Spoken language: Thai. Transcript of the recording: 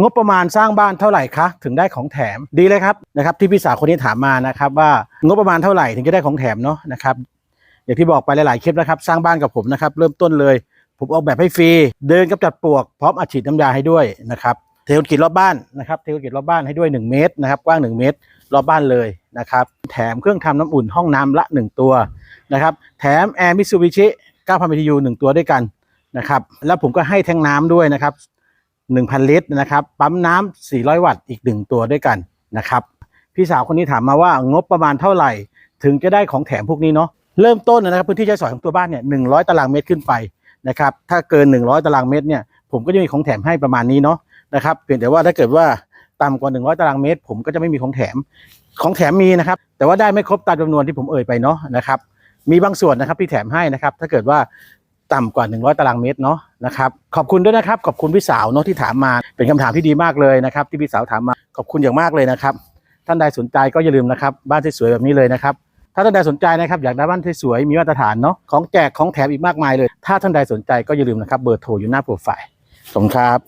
งบประมาณสร้างบ้านเท่าไหร่คะถึงได้ของแถมดีเลยครับนะครับ ที่พี่สาวคนนี้ถามมานะครับ ว่างบประมาณเท่าไหร่ถึงจะได้ของแถมเนาะนะครับอย่างที่บอกไปหลายๆคลิปนะครับ สร้างบ้านกับผมนะครับ เริ่มต้นเลย ผมออกแบบให้ฟรี เดินกับจัดปลวกพร้อมอัดฉีดน้ำยาให้ด้วยนะครับเทคอนกรีตรอบบ้านนะครับเทคอนกรีตรอบบ้านให้ด้วย 1 เมตรนะครับกว้าง 1 เมตร รอบบ้านเลยนะครับแถมเครื่องทำน้ำอุ่นห้องน้ำละ 1 ตัวนะครับแถมแอร์มิ u ูบิชิ9,000 BTU 1 ตัวด้วยกันนะครับแล้วผมก็ให้แทงน้ำด้วยนะครับ 1,000 ลิตรนะครับ ปั๊มน้ำ400 วัตต์อีก 1 ตัวด้วยกันนะครับ พี่สาวคนนี้ถามมาว่างบประมาณเท่าไหร่ ถึงจะได้ของแถมพวกนี้เนาะเริ่มต้นนะครับพื้นที่ใช้สอยของตัวบ้านเนี่ย100ตารางเมตรขึ้นไปนะครับถ้าเกิน 100 ตารางเมตรเนี่ยผมก็จะมีของแถมให้ประมาณนี้เนาะนะครับเพียงแต่ว่าถ้าเกิดว่าต่ำกว่า 100 ตารางเมตร ผมก็จะไม่มีของแถมของแถมมีนะครับ แต่ว่าได้ไม่ครบตามจำนวนที่ผมเอ่ยไปเนาะนะครับมีบางส่วนนะครับที่แถมให้นะครับ ถ้าเกิดว่า ต่ำกว่า 100 ตารางเมตรเนาะนะครับขอบคุณด้วยนะครับ ขอบคุณพี่สาวเนาะที่ถามมาเป็นคำถามที่ดีมากเลยนะครับ ที่พี่สาวถามมาขอบคุณอย่างมากเลยนะครับ ท่านใดสนใจก็อย่าลืมนะครับบ้านสวยๆแบบนี้เลยนะครับถ้าท่านใดสนใจนะครับอยากได้บ้านสวยๆมีมาตรฐานเนาะของแจกของแถมอีกมากมายเลย ถ้าท่านใดสนใจก็อย่าลืมนะครับเบอร์โทรอยู่หน้าโปรไฟล์ขอบคุณครับ